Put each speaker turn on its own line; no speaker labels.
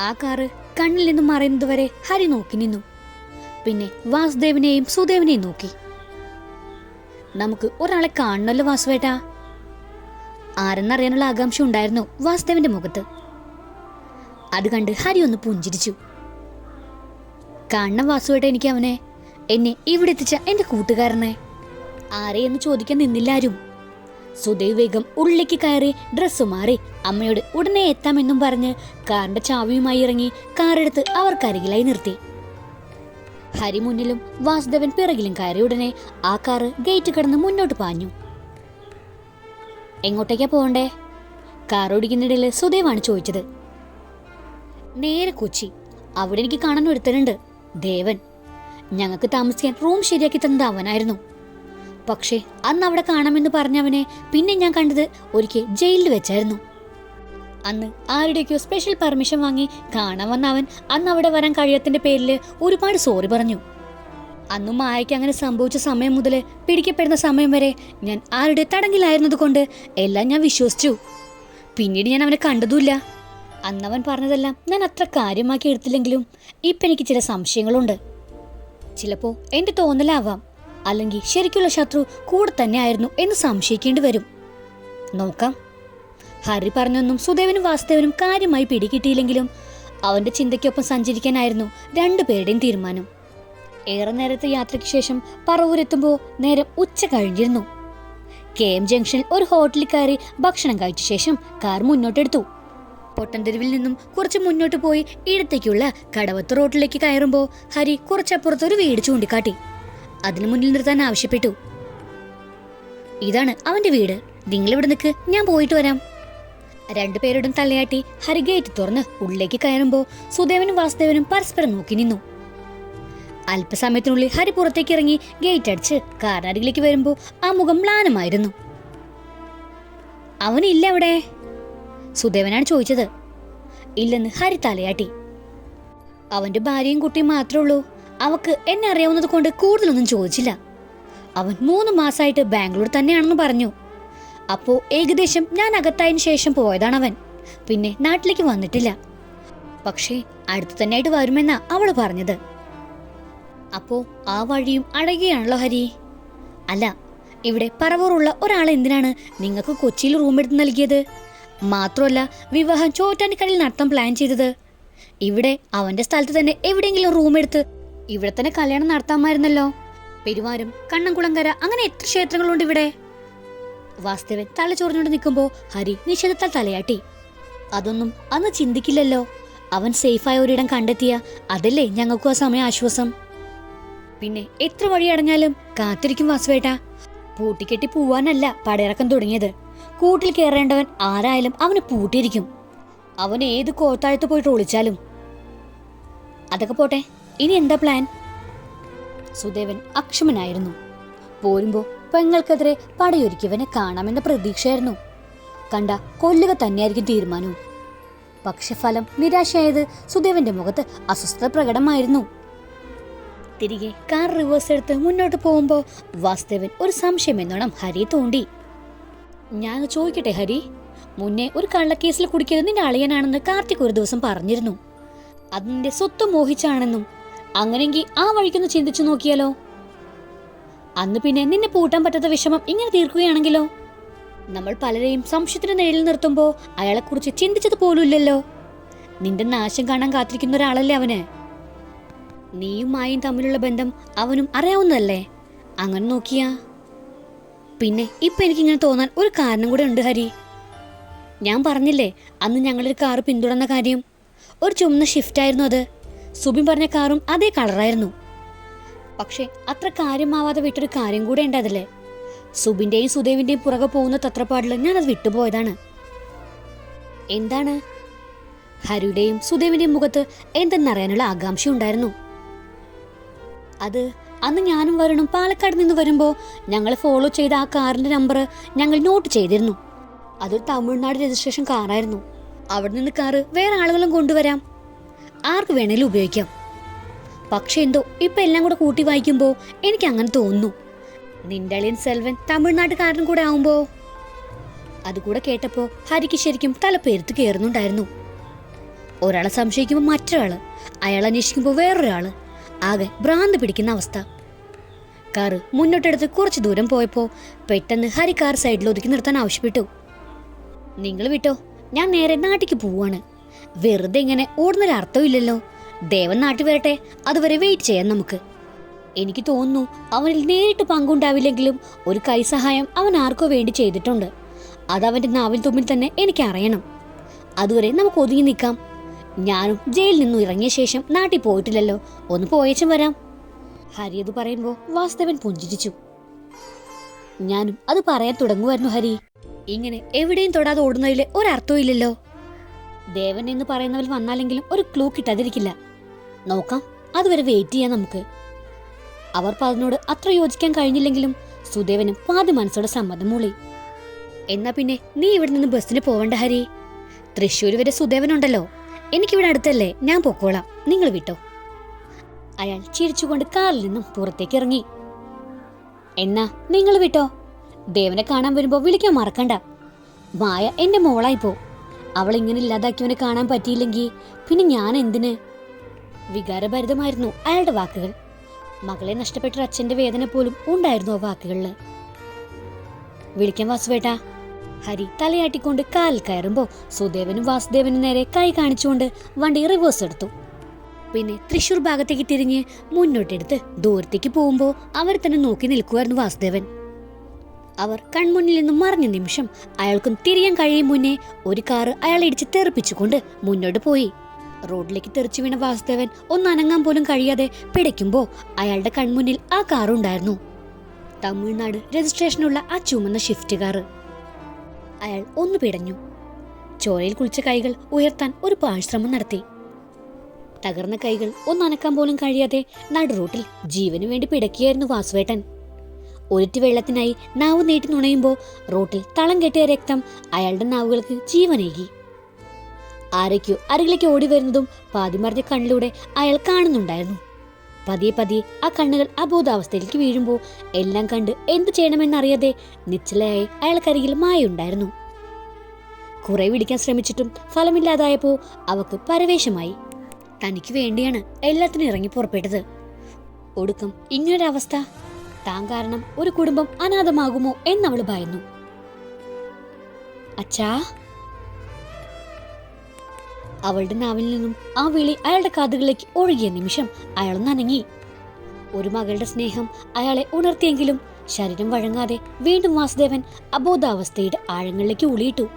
ആ കാറ് കണ്ണിൽ നിന്നും മറയുന്നതുവരെ ഹരി നോക്കി നിന്നു. പിന്നെ വാസുദേവനെയും സുദേവനെയും നോക്കി. നമുക്ക് ഒരാളെ കാണണമല്ലോ വാസുവേട്ടാ. ആരെന്നറിയാനുള്ള ആകാംക്ഷ ഉണ്ടായിരുന്നു വാസുദേവന്റെ മുഖത്ത്. അത് കണ്ട് ഹരി ഒന്ന് പുഞ്ചിരിച്ചു. കാണണം വാസുവേട്ട എനിക്ക് അവനെ എന്നെ ഇവിടെ എത്തിച്ച എന്റെ കൂട്ടുകാരനെ. ആരെയെന്ന് ചോദിക്കാൻ നിന്നില്ല ആരും. സുദേവ് വേഗം ഉള്ളിലേക്ക് കയറി ഡ്രസ്സ് മാറി. അമ്മയോട് ഉടനെ എത്താമെന്നും പറഞ്ഞ് കാറിന്റെ ചാവിയുമായി ഇറങ്ങി കാറെടുത്ത് അവർക്കരികിലായി നിർത്തി. ഹരി മുന്നിലും വാസുദേവൻ പിറകിലും കയറി ഉടനെ ആ കാറ് ഗേറ്റ് കടന്ന് മുന്നോട്ട് പാഞ്ഞു. എങ്ങോട്ടേക്കാ പോകണ്ടേ? കാർ ഓടിക്കുന്നിടയിൽ സുദേവാണ് ചോദിച്ചത്. നേരെ കൊച്ചി. അവിടെ എനിക്ക് കാണാൻ ഒരുത്തനുണ്ട്. ദേവൻ. ഞങ്ങൾക്ക് താമസിക്കാൻ റൂം ശരിയാക്കി തന്നത് അവനായിരുന്നു. പക്ഷേ അന്ന് അവിടെ കാണാമെന്ന് പറഞ്ഞവനെ പിന്നെ ഞാൻ കണ്ടത് ഒരിക്കൽ ജയിലിൽ വെച്ചായിരുന്നു. അന്ന് ആരുടെയൊക്കെയോ സ്പെഷ്യൽ പെർമിഷൻ വാങ്ങി കാണാൻ വന്ന അവൻ അന്ന് അവിടെ വരാൻ കഴിയത്തിന്റെ പേരിൽ ഒരുപാട് സോറി പറഞ്ഞു. അന്നും മായയ്ക്ക് അങ്ങനെ സംഭവിച്ച സമയം മുതൽ പിടിക്കപ്പെടുന്ന സമയം വരെ ഞാൻ ആരുടെ തടങ്കിലായിരുന്നത് കൊണ്ട് എല്ലാം ഞാൻ വിശ്വസിച്ചു. പിന്നീട് ഞാൻ അവനെ കണ്ടതുമില്ല. അന്നവൻ പറഞ്ഞതെല്ലാം ഞാൻ അത്ര കാര്യമാക്കി എടുത്തില്ലെങ്കിലും ഇപ്പം എനിക്ക് ചില സംശയങ്ങളുണ്ട്. ചിലപ്പോൾ എന്റെ തോന്നലാവാം. അല്ലെങ്കിൽ ശരിക്കുള്ള ശത്രു കൂടെ തന്നെ ആയിരുന്നു എന്ന് സംശയിക്കേണ്ടി വരും. നോക്കാം. ഹരി പറഞ്ഞൊന്നും സുദേവനും വാസുദേവനും കാര്യമായി പിടികിട്ടിയില്ലെങ്കിലും അവന്റെ ചിന്തയ്ക്കൊപ്പം സഞ്ചരിക്കാനായിരുന്നു രണ്ടുപേരുടെയും തീരുമാനം. ഏറെ നേരത്തെ യാത്രയ്ക്ക് ശേഷം പറവൂരെത്തുമ്പോൾ നേരം ഉച്ച കഴിഞ്ഞിരുന്നു. കെ എം ജംഗ്ഷനിൽ ഒരു ഹോട്ടലിൽ കയറി ഭക്ഷണം കഴിച്ച ശേഷം കാർ മുന്നോട്ടെടുത്തു. പൊട്ടൻതെരുവിൽ നിന്നും കുറച്ച് മുന്നോട്ട് പോയി ഇടത്തേക്കുള്ള കടവത്ത് റോഡിലേക്ക് കയറുമ്പോൾ ഹരി കുറച്ചപ്പുറത്തൊരു വീട് ചൂണ്ടിക്കാട്ടി. അതിനു മുന്നിൽ നിർത്താൻ ആവശ്യപ്പെട്ടു. ഇതാണ് അവന്റെ വീട്. നിങ്ങൾ ഇവിടെ നിൽക്ക് ഞാൻ പോയിട്ട് വരാം. രണ്ടുപേരോടും തലയാട്ടി ഹരി ഗേറ്റ് തുറന്ന് ഉള്ളിലേക്ക് കയറുമ്പോൾ സുദേവനും വാസുദേവനും പരസ്പരം നോക്കി നിന്നു. അല്പസമയത്തിനുള്ളിൽ ഹരി പുറത്തേക്ക് ഇറങ്ങി ഗേറ്റ് അടിച്ച് കാറിനരികിലേക്ക് വരുമ്പോൾ ആ മുഖം മ്ലാനമായിരുന്നു. അവനില്ല അവിടെ? സുദേവനാണ് ചോദിച്ചത്. ഇല്ലെന്ന് ഹരി തലയാട്ടി. അവന്റെ ഭാര്യയും കുട്ടിയും മാത്രമേ ഉള്ളൂ. അവക്ക് എന്നെ അറിയാവുന്നത് കൊണ്ട് കൂടുതലൊന്നും ചോദിച്ചില്ല. അവൻ മൂന്ന് മാസമായിട്ട് ബാംഗ്ലൂർ തന്നെയാണെന്ന് പറഞ്ഞു. അപ്പോ ഏകദേശം ഞാൻ അകത്തായതിന് ശേഷം പോയതാണ് അവൻ പിന്നെ നാട്ടിലേക്ക് വന്നിട്ടില്ല. പക്ഷേ അടുത്തു തന്നെയായിട്ട് വരുമെന്നാ അവൾ പറഞ്ഞത്. അപ്പോ ആ വഴിയും അടയുകയാണല്ലോ ഹരി. അല്ല ഇവിടെ പറവൂറുള്ള ഒരാളെ എന്തിനാണ് നിങ്ങൾക്ക് കൊച്ചിയിൽ റൂം എടുത്ത് നൽകിയത്? മാത്രമല്ല വിവാഹം ചോറ്റാനിക്കടയിൽ നടത്താൻ പ്ലാൻ ചെയ്തത്. ഇവിടെ അവന്റെ സ്ഥലത്ത് തന്നെ എവിടെയെങ്കിലും റൂം എടുത്ത് ഇവിടെ തന്നെ കല്യാണം നടത്താമായിരുന്നല്ലോ. പെരുവാരം കണ്ണംകുളങ്കര അങ്ങനെ എത്ര ക്ഷേത്രങ്ങളുണ്ട് ഇവിടെ? വാസ്തവൻ തല ചോർന്നുകൊണ്ട് നിൽക്കുമ്പോ ഹരി നിഷേധത്താൽ തലയാട്ടി. അതൊന്നും അന്ന് ചിന്തിക്കില്ലല്ലോ. അവൻ സേഫായ ഒരിടം കണ്ടെത്തിയ അതല്ലേ ഞങ്ങൾക്കും ആ സമയം ആശ്വാസം. പിന്നെ എത്ര വഴി അടഞ്ഞാലും കാത്തിരിക്കും വാസുവേട്ട. പൂട്ടിക്കെട്ടി പോവാനല്ല പടയിറക്കം തുടങ്ങിയത്. കൂട്ടിൽ കയറേണ്ടവൻ ആരായാലും അവന് പൂട്ടിയിരിക്കും. അവൻ ഏത് കോത്താഴത്ത് പോയിട്ട് ഒളിച്ചാലും. അതൊക്കെ പോട്ടെ. ഇനി എന്താ പ്ലാൻ സുദേവൻ അക്ഷമനായിരുന്നു. പോരുമ്പോ പെങ്ങൾക്കെതിരെ പടയൊരുക്കിയവനെ കാണാമെന്ന പ്രതീക്ഷയായിരുന്നു. കണ്ട കൊല്ലുക തന്നെയായിരിക്കും തീരുമാനവും. പക്ഷെ ഫലം നിരാശയായത് സുദേവന്റെ മുഖത്ത് അസ്വസ്ഥത പ്രകടമായിരുന്നു. തിരികെ കാർ റിവേഴ്സ് എടുത്ത് മുന്നോട്ട് പോകുമ്പോ വാസുദേവൻ ഒരു സംശയം എന്നോണം ഹരി തോണ്ടി. ഞാൻ ചോദിക്കട്ടെ ഹരി മുന്നേ ഒരു കള്ളക്കേസിൽ കുടിക്കരുത് നിന്റെ അളിയനാണെന്ന് കാർത്തിക് ഒരു ദിവസം പറഞ്ഞിരുന്നു. അതിന്റെ സ്വത്ത് മോഹിച്ചാണെന്നും അങ്ങനെങ്കിൽ ആ വഴിക്കൊന്ന് ചിന്തിച്ചു നോക്കിയാലോ? അന്ന് പിന്നെ നിന്നെ പൂട്ടാൻ പറ്റാത്ത വിഷമം ഇങ്ങനെ തീർക്കുകയാണെങ്കിലോ? നമ്മൾ പലരെയും സംശയത്തിന് നേരിൽ നിർത്തുമ്പോൾ അയാളെക്കുറിച്ച് ചിന്തിച്ചത് പോലുമില്ലല്ലോ നിന്റെ നാശം കാണാൻ കാത്തിരിക്കുന്ന ഒരാളല്ലേ അവന്? നീയും മായും തമ്മിലുള്ള ബന്ധം അവനും അറിയാവുന്നതല്ലേ? അങ്ങനെ നോക്കിയാ. പിന്നെ ഇപ്പൊ എനിക്കിങ്ങനെ തോന്നാൻ ഒരു കാരണം കൂടെ ഉണ്ട് ഹരി. ഞാൻ പറഞ്ഞില്ലേ അന്ന് ഞങ്ങളൊരു കാറ് പിന്തുടർന്ന കാര്യം. ഒരു ചുമന്ന ഷിഫ്റ്റ് ആയിരുന്നു അത്. സുബിൻ പറഞ്ഞ കാറും അതേ കളറായിരുന്നു. പക്ഷെ അത്ര കാര്യമാവാതെ വിട്ടൊരു കാര്യം കൂടെ ഉണ്ട് സുബിന്റെയും സുദേവിന്റെയും പുറകെ പോകുന്ന തത്രപ്പാടിൽ ഞാൻ അത് വിട്ടുപോയതാണ്. എന്താണ്? ഹരിയുടെയും സുദേവിന്റെയും മുഖത്ത് എന്തെന്നറിയാനുള്ള ആകാംക്ഷ ഉണ്ടായിരുന്നു അത് അന്ന് ഞാനും വരണം പാലക്കാട് നിന്ന് വരുമ്പോൾ ഞങ്ങൾ ഫോളോ ചെയ്ത ആ കാറിന്റെ നമ്പർ ഞങ്ങൾ നോട്ട് ചെയ്തിരുന്നു. അതൊരു തമിഴ്നാട് രജിസ്ട്രേഷൻ കാറായിരുന്നു അവിടെ നിന്ന് കാറ് വേറെ ആളുകളും കൊണ്ടുവരാം. ആർക്ക് വേണേലും ഉപയോഗിക്കാം. പക്ഷെ എന്തോ ഇപ്പൊ എല്ലാം കൂടെ കൂട്ടി വായിക്കുമ്പോ എനിക്ക് അങ്ങനെ തോന്നുന്നു. നിന്റെ അളിയൻ സെൽവൻ തമിഴ്നാട്ടുകാരൻ കൂടെ ആവുമ്പോ? അതുകൂടെ കേട്ടപ്പോ ഹരിക്ക് ശരിക്കും തലപ്പേരുത്ത് കയറുന്നുണ്ടായിരുന്നു ഒരാളെ സംശയിക്കുമ്പോൾ മറ്റൊരാൾ അയാൾ അന്വേഷിക്കുമ്പോൾ വേറൊരാൾ. ആകെ ഭ്രാന്ത് പിടിക്കുന്ന അവസ്ഥ. കാറ് മുന്നോട്ടെടുത്ത് കുറച്ച് ദൂരം പോയപ്പോൾ പെട്ടെന്ന് ഹരി കാർ സൈഡിൽ ഒതുക്കി നിർത്താൻ ആവശ്യപ്പെട്ടു. നിങ്ങൾ വിട്ടോ ഞാൻ നേരെ നാട്ടിക്ക് പോവാണ്. വെറുതെ ഇങ്ങനെ ഓടുന്നൊരു അർത്ഥമില്ലല്ലോ. ദേവൻ നാട്ടിൽ വരട്ടെ അതുവരെ വെയിറ്റ് ചെയ്യാം നമുക്ക്. എനിക്ക് തോന്നുന്നു അവനിൽ നേരിട്ട് പങ്കുണ്ടാവില്ലെങ്കിലും ഒരു കൈസഹായം അവൻ ആർക്കോ വേണ്ടി ചെയ്തിട്ടുണ്ട്. അവന്റെ നാവിൽ തുമ്പിൽ തന്നെ എനിക്ക് അറിയണം. അതുവരെ നമുക്ക് ഒതുങ്ങി നിൽക്കാം. ഞാനും ജയിലിൽ നിന്നും ഇറങ്ങിയ ശേഷം നാട്ടിൽ പോയിട്ടില്ലല്ലോ. ഒന്ന് പോയേച്ചും വരാം. ഹരി അത് പറയുമ്പോൾ വാസ്തവൻ പുഞ്ചിരിച്ചു. ഞാനും അത് പറയാൻ തുടങ്ങുമായിരുന്നു ഹരി. ഇങ്ങനെ എവിടെയും തൊടാതെ ഓടുന്നതിൽ ഒരർത്ഥവും ഇല്ലല്ലോ. ദേവൻ എന്ന് പറയുന്നവർ വന്നാലെങ്കിലും ഒരു ക്ലൂ കിട്ടാതിരിക്കില്ല. നോക്കാം അതുവരെ വെയിറ്റ് ചെയ്യാം നമുക്ക്. അവർ പറഞ്ഞോട് അത്ര യോജിക്കാൻ കഴിഞ്ഞില്ലെങ്കിലും സുദേവനും പാതി മനസ്സോടെ സമ്മതം മൂളി. എന്നാ പിന്നെ നീ ഇവിടെ നിന്ന് ബസ്സിന് പോവണ്ട ഹരി. തൃശ്ശൂർ വരെ സുദേവനുണ്ടല്ലോ. എനിക്കിവിടെ അടുത്തല്ലേ ഞാൻ പൊക്കോളാം. നിങ്ങൾ വിട്ടോ. അയാൾ ചിരിച്ചുകൊണ്ട് കാറിൽ നിന്നും പുറത്തേക്ക് ഇറങ്ങി. എന്നാ നിങ്ങൾ വിട്ടോ? ദേവനെ കാണാൻ വരുമ്പോ വിളിക്കാൻ മറക്കണ്ട. മായ എന്റെ മോളായിപ്പോ അവൾ ഇങ്ങനെ ഇല്ലാതാക്കിയവനെ കാണാൻ പറ്റിയില്ലെങ്കിൽ പിന്നെ ഞാൻ എന്തിന്? വികാരഭരിതമായിരുന്നു അയാളുടെ വാക്കുകൾ. മകളെ നഷ്ടപ്പെട്ട അച്ഛന്റെ വേദന പോലും ഉണ്ടായിരുന്നു ആ വാക്കുകളിൽ വിളിക്കാൻ വാസുവേട്ടാ. ഹരി തലയാട്ടിക്കൊണ്ട് കാലിൽ കയറുമ്പോ സുദേവനും വാസുദേവനും നേരെ കൈ കാണിച്ചുകൊണ്ട് വണ്ടി റിവേഴ്സ് എടുത്തു. പിന്നെ തൃശൂർ ഭാഗത്തേക്ക് തിരിഞ്ഞ് മുന്നോട്ടെടുത്ത് ദൂരത്തേക്ക് പോകുമ്പോ അവർ തന്നെ നോക്കി നിൽക്കുമായിരുന്നു വാസുദേവൻ. അവർ കൺമുന്നിൽ നിന്നും മറിഞ്ഞ നിമിഷം അയാൾക്കും തിരിയാൻ കഴിയും മുന്നേ ഒരു കാറ് അയാളെ ഇടിച്ച് തെറിപ്പിച്ചുകൊണ്ട് മുന്നോട്ട് പോയി. റോഡിലേക്ക് തെറിച്ചു വീണ വാസുദേവൻ ഒന്ന് അനങ്ങാൻ പോലും കഴിയാതെ പിടയ്ക്കുമ്പോ അയാളുടെ കൺമുന്നിൽ ആ കാറുണ്ടായിരുന്നു തമിഴ്നാട് രജിസ്ട്രേഷനുള്ള ആ ചുമന്ന ഷിഫ്റ്റ് കാറ് അയാൾ ഒന്ന് പിടഞ്ഞു. ചോരയിൽ കുളിച്ച കൈകൾ ഉയർത്താൻ ഒരു പാഴ്ശ്രമം നടത്തി. തകർന്ന കൈകൾ ഒന്നനക്കാൻ പോലും കഴിയാതെ നടുറൂട്ടിൽ ജീവനു വേണ്ടി പിടക്കിയായിരുന്നു വാസുവേട്ടൻ. ഒരിറ്റ് വെള്ളത്തിനായി നാവ് നീട്ടി നുണയുമ്പോൾ റോട്ടിൽ തളം കെട്ടിയ രക്തം അയാളുടെ നാവുകൾക്ക് ജീവനേകി. ആരയ്ക്കോ അരികിലേക്ക് ഓടി വരുന്നതും പാതിമറിഞ്ഞ കണ്ണിലൂടെ അയാൾ കാണുന്നുണ്ടായിരുന്നു. പതിയെ പതിയെ ആ കണ്ണുകൾ അബോധാവസ്ഥയിലേക്ക് വീഴുമ്പോൾ എല്ലാം കണ്ട് എന്തു ചെയ്യണമെന്നറിയാതെ നിശ്ചലയായി അയാൾക്കരികിൽ മായുണ്ടായിരുന്നു. കുറെ പിടിക്കാൻ ശ്രമിച്ചിട്ടും ഫലമില്ലാതായപ്പോൾ അവക്ക് പരവേശമായി. തനിക്ക് വേണ്ടിയാണ് എല്ലാത്തിനും ഇറങ്ങി പുറപ്പെട്ടത്. ഒടുക്കം ഇങ്ങനൊരവസ്ഥ താൻ കാരണം ഒരു കുടുംബം അനാഥമാകുമോ എന്നവൾ ഭയന്നു. അച്ഛാ. അവളുടെ നാവിൽ നിന്നും ആ വിളി അയാളുടെ കാതുകളിലേക്ക് ഒഴുകിയ നിമിഷം അയാൾ നനങ്ങി ഒരു മകളുടെ സ്നേഹം അയാളെ ഉണർത്തിയെങ്കിലും ശരീരം വഴങ്ങാതെ വീണ്ടും വാസുദേവൻ അബോധാവസ്ഥയുടെ ആഴങ്ങളിലേക്ക് ഉളിയിട്ടു